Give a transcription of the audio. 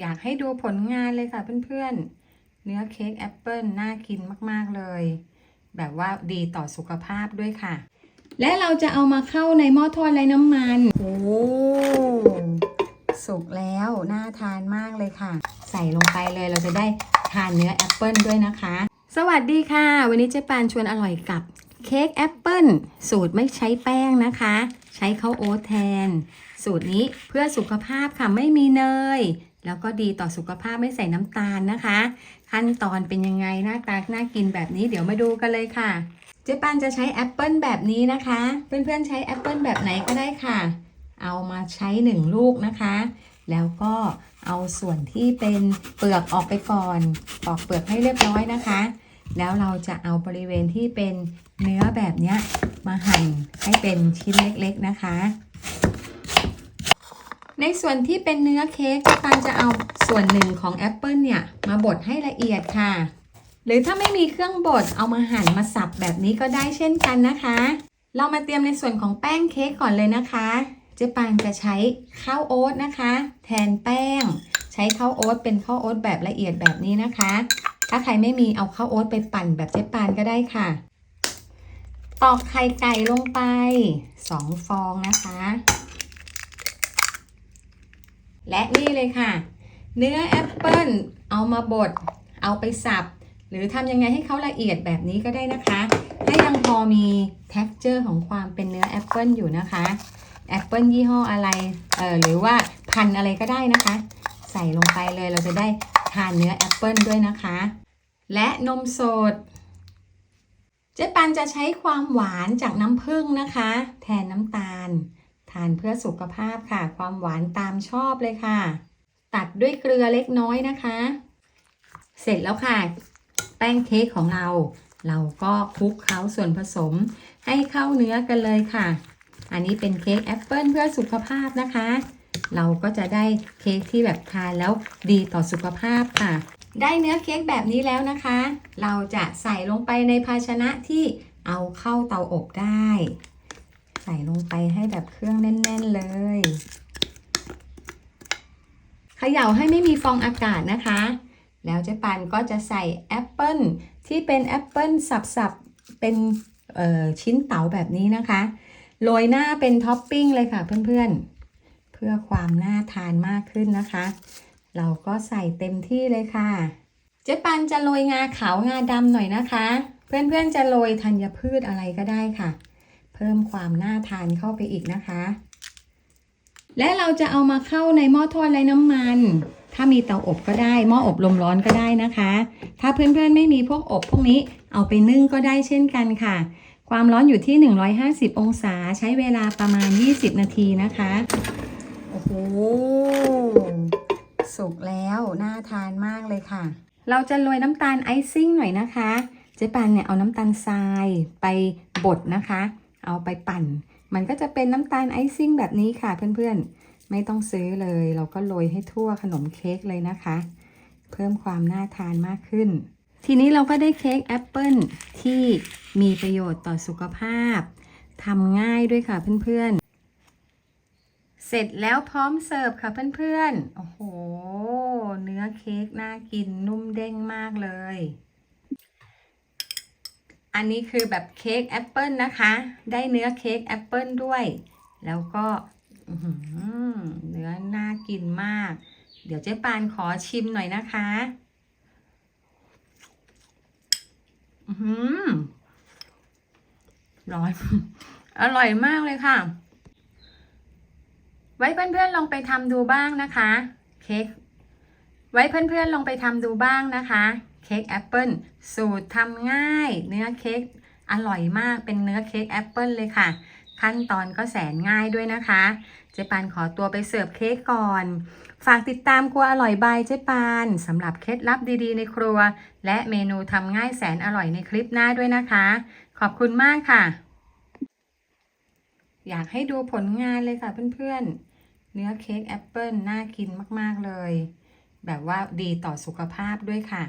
อยากให้ดูผลงานเลยค่ะเพื่อนๆ เนื้อเค้กแอปเปิลน่ากินมากๆเลย แบบว่าดีต่อสุขภาพด้วยค่ะ และเราจะเอามาเข้าในหม้อทอดไร้น้ำมัน โอ้สุกแล้วน่าทานมากเลยค่ะ ใส่ลงไปเลยเราจะได้ทานเนื้อแอปเปิลด้วยนะคะ สวัสดีค่ะ วันนี้เจ๊ปานชวนอร่อยกับเค้กแอปเปิลสูตรไม่ใช้แป้งนะคะ ใช้ข้าวโอ๊ตแทน สูตรนี้เพื่อสุขภาพค่ะไม่มีเนย แล้วก็ดีต่อสุขภาพไม่ใส่น้ำตาลนะคะ ขั้นตอนเป็นยังไงหน้าตาน่ากินแบบนี้เดี๋ยวมาดูกันเลยค่ะ เจ๊ปานจะใช้แอปเปิลแบบนี้นะคะ เพื่อนๆใช้แอปเปิลแบบไหนก็ได้ค่ะ เอามาใช้หนึ่งลูกนะคะ แล้วก็เอาส่วนที่เป็นเปลือกออกไปก่อนปอกเปลือกให้เรียบร้อยนะคะแล้วเราจะเอาบริเวณที่เป็นเนื้อแบบนี้ มาหั่นให้เป็นชิ้นเล็กๆนะคะ ในส่วนที่เป็นเนื้อเค้กปานจะเอาส่วนหนึ่งของแอปเปิลเนี่ย มาบดให้ละเอียดค่ะ หรือถ้าไม่มีเครื่องบดเอามาหั่นมาสับแบบนี้ก็ได้เช่นกันนะคะ เรามาเตรียมในส่วนของแป้งเค้กก่อนเลยนะคะเจ๊ปานจะใช้ข้าวโอ๊ตนะคะ แทนแป้ง ใช้ข้าวโอ๊ตเป็นข้าวโอ๊ตแบบละเอียดแบบนี้นะคะ ถ้าใครไม่มีเอาข้าวโอ๊ตไปปั่นแบบเจ๊ปานก็ได้ค่ะ ตอกไข่ไก่ลงไป2ฟองนะคะ และนี่เลยค่ะ เนื้อแอปเปิลเอามาบด เอาไปสับ หรือทำยังไงให้เขาละเอียดแบบนี้ก็ได้นะคะให้ยังพอมี t e x t อร์ของความเป็นเนื้อแอปเปิลอยู่นะคะแอปเปิลยี่ห้ออะไร เอ่อ หรือว่าพันอะไรก็ได้นะคะ ใส่ลงไปเลยเราจะได้ทานเนื้อแอปเปิลด้วยนะคะ และนมสด เจ๊ปันจะใช้ความหวานจากน้ำผึ้งนะคะ แทนน้ำตาล ทานเพื่อสุขภาพค่ะ ความหวานตามชอบเลยค่ะ ตัดด้วยเกลือเล็กน้อยนะคะ เสร็จแล้วค่ะ แป้งเค้กของเรา เราก็คลุกเคล้าส่วนผสมให้เข้าเนื้อกันเลยค่ะ อันนี้เป็นเค้กแอปเปิลเพื่อสุขภาพนะคะ เราก็จะได้เค้กที่แบบทานแล้วดีต่อสุขภาพค่ะ ได้เนื้อเค้กแบบนี้แล้วนะคะ เราจะใส่ลงไปในภาชนะที่เอาเข้าเตาอบได้ ใส่ลงไปให้แบบเครื่องแน่น ๆ เลยเขย่าให้ไม่มีฟองอากาศนะคะ แล้วเจ๊ปันก็จะใส่แอปเปิลที่เป็นแอปเปิลสับๆ เป็นชิ้นเต๋าแบบนี้นะคะ โรยหน้าเป็นท็อปปิ้งเลยค่ะเพื่อนๆ เพื่อความน่าทานมากขึ้นนะคะ เราก็ใส่เต็มที่เลยค่ะ เจ๊ปันจะโรยงาขาวงาดำหน่อยนะคะ เพื่อนๆจะโรยธัญพืชอะไรก็ได้ค่ะ เพิ่มความน่าทานเข้าไปอีกนะคะ และเราจะเอามาเข้าในหม้อทอดไร้น้ำมัน ถ้ามีเตาอบก็ได้หม้ออบลมร้อนก็ได้นะคะ ถ้าเพื่อนๆไม่มีพวกอบพวกนี้เอาไปนึ่งก็ได้เช่นกันค่ะ ความร้อนอยู่ที่ 150 องศาใช้เวลาประมาณ 20 นาทีนะคะ โอ้โห สุกแล้วน่าทานมากเลยค่ะ เราจะโรยน้ำตาลไอซิ่งหน่อยนะคะ เจ๊ปันเนี่ยเอาน้ำตาลทรายไปบดนะคะ เอาไปปั่น มันก็จะเป็นน้ำตาลไอซิ่งแบบนี้ค่ะเพื่อนๆ ไม่ต้องซื้อเลย เราก็โรยให้ทั่วขนมเค้กเลยนะคะ เพิ่มความน่าทานมากขึ้น ทีนี้เราก็ได้เค้กแอปเปิลที่มีประโยชน์ต่อสุขภาพทำง่ายด้วยค่ะเพื่อนๆ เสร็จแล้วพร้อมเสิร์ฟค่ะเพื่อนๆ โอ้โห เนื้อเค้กน่ากินนุ่มเด้งมากเลย อันนี้คือแบบเค้กแอปเปิลนะคะ ได้เนื้อเค้กแอปเปิลด้วย แล้วก็เนื้อน่ากินมาก เดี๋ยวเจ๊ปานขอชิมหน่อยนะคะอือหือร้อน อร่อยมากเลยค่ะ ไว้เพื่อนๆลองไปทำดูบ้างนะคะเค้กไว้เพื่อนๆลองไปทำดูบ้างนะคะเค้กแอปเปิลสูตรทำง่าย เนื้อเค้กอร่อยมากเป็นเนื้อเค้กแอปเปิลเลยค่ะ ขั้นตอนก็แสนง่ายด้วยนะคะ เจ๊ปานขอตัวไปเสิร์ฟเค้กก่อน ฝากติดตามครัวอร่อยบายเจ๊ปานสำหรับเคล็ดลับดีๆ ในครัว และเมนูทำง่ายแสนอร่อยในคลิปหน้าด้วยนะคะ ขอบคุณมากค่ะ อยากให้ดูผลงานเลยค่ะเพื่อนๆ เนื้อเค้กแอปเปิลน่ากินมาก ๆ เลย แบบว่าดีต่อสุขภาพด้วยค่ะ